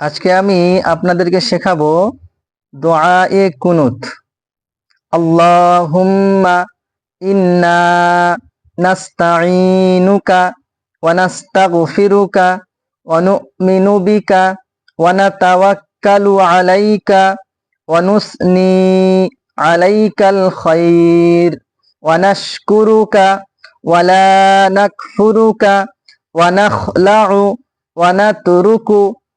আজকে আমি আপনাদেরকে শেখাবো দোয়া এ কুনুত। আল্লাহুম্মা ইন্না নাস্তাঈনুকা ওয়া নাস্তাগফিরুকা আলাইকাল খায়র ওয়া নাশকুরুকা নাকফুরুকা ওয়া নাখলাউ ওয়া নাতরুকু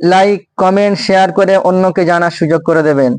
লাইক কমেন্ট শেয়ার করে অন্যকে জানার সুযোগ করে দেবেন।